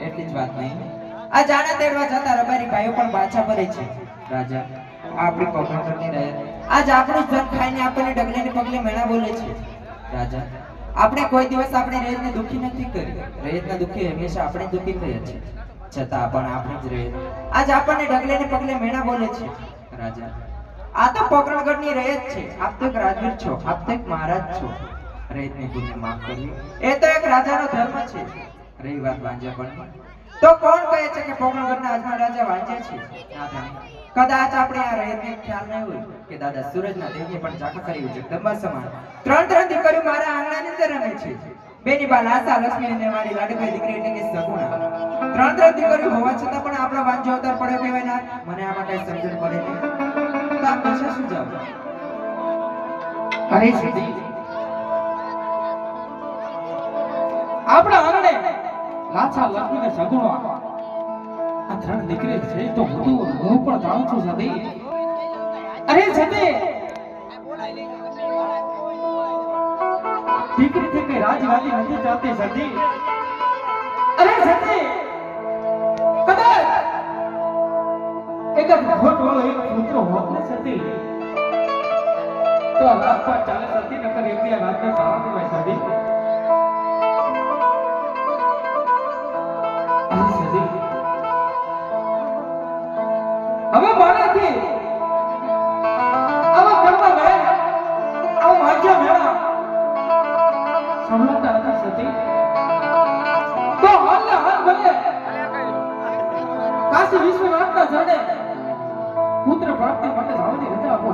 એટલી જ વાત નહીં. આ જાણા તેડવા જતા રબારી ભાઈઓ પણ પાછા ફરે છે. રાજા, આપણી પકડની રહે. આજ આપણું ખાઈને આપણને ડગલે પગલે મેળા બોલે છે. રાજા, આપણે કોઈ દિવસ આપણે રેતને દુખી નથી કરી. રેતના દુખી હંમેશા આપણે દુખી થયા છે છતાં પણ આપણે જ રેત આજ આપણને ઢગલે ને પગલે મેણા બોલે છે. રાજા, આ તો પોકરણગઢની રહેત છે. આપ તો એક રાજવીર છો. આપ તો એક મહારાજ છો. રહેતની ભૂલને માફ કરવી એ તો એક રાજાનો ધર્મ છે. રહી વાત વાંજા પણ. તો કોણ કહે છે કે પોકરણગઢના આજમાં રાજા વાંચે છે? કદાચ આપણે આ રહેતને ખ્યાલ ન હોય કે દાદા સૂરજના દેવને પણ ઝાંખા કરી જગદંબા સમાન. ત્રણ ત્રણ દીકરીઓ મારા આંગણાની અંદર રમે છે. બેની બા લાસા લક્ષ્મી અને મારી લાડકડી દીકરી એટલે કે સગુણા. ત્રણ ત્રણ દીકરીઓ હોવા છતાં પણ આપણો વાંચો અવતાર પડ્યો કહેવાય ના. મને આમાં કઈ સમજણ પડે નહીં. તો આપ પાછા શું જાવ અરે સુધી આપણા આંગણે લાછા લખીને સગુણો. આ ત્રણ દીકરી છે તો હું હું પણ જાણું છું સદી અરે સતી દીકરી થી કઈ રાજવાદી નથી ચાલતી સદી અરે સતી કદાચ એક ખોટ વાળો એક હોત ને તો આ પર ચાલે સતી નકર એમની આ રાજને તારણ હોય સતી પુત્ર પ્રાપ્તિ માટે ભાવની રજા આપો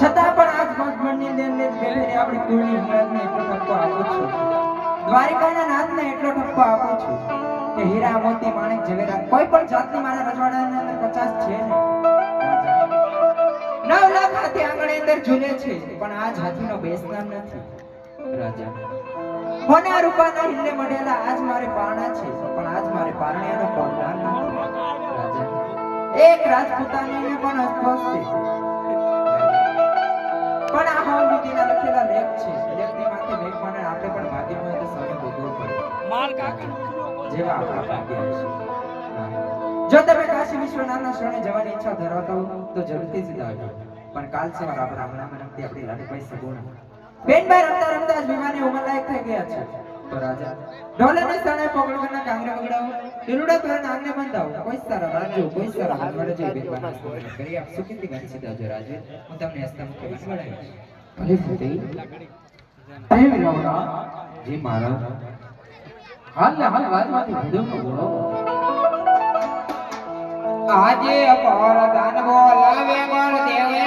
છતાં પણ આજ ભગવાનની દેનને બેઠેલી આપણી કુળની હિંમતને એટલો ઠપકો આપું છું. દ્વારિકાના નાથને એટલો ઠપકો આપું છું કે હીરા, મોતી, માણેક ઝવેરા કોઈ પણ જાતની મારા રજવાડાની અંદર પચાસ છે નહીં. નવ લાખ હાથી આંગણે અંદર ઝૂલે છે, પણ આજ હાથીનો બેસનાર નથી. રાજા. હોના રૂપાના હિલ્લે મળેલા આજ મારે પારણા છે, પણ આજ મારે પારણિયાનો એક રાજપૂતાનીને પણ અસ્પષ્ટ છે. પણ આ ભાવનીતિના લખેલા લેખ છે. લેખની માથે મેઘ મને આપણે પણ ભાગ્ય હોય તો સમય ભોગવવું પડે. જેવા આપણા ભાગ્ય હશે જો તમે કાશી વિશ્વનાથના શરણે જવાની ઈચ્છા ધરાવતા હો તો જરૂરથી જ આવજો. પણ કાલ સવાર મારા આમણામાં રમતી આપણી લાડીભાઈ સગુણા. બેનભાઈ રમતા રમતા જ વિમાને ઉંમરલાયક થઈ ગયા છે. તો રાજા ઢોલને સણે કરના કાંગરે વગડાવો દિલુડા તોરણ આંગણે બંધાવો. કોઈ સારા રાજ્યો કોઈ સારા હાલવાડે જે સ્તોત્ર કરી આપ સુખીથી વંચિત આવજો રાજે? હું તમને હસ્તા મુખે વડાવીશ ભલે સતી અરે વિરવડા જી મહારાજ હાલ ને હાલ રાજમાંથી ભૂદેવનો બોલો આજે અપાર દાન બોલાવે મળ દેવ્યા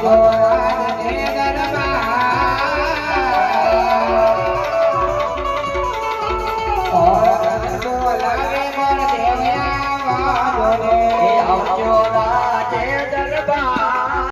Oh,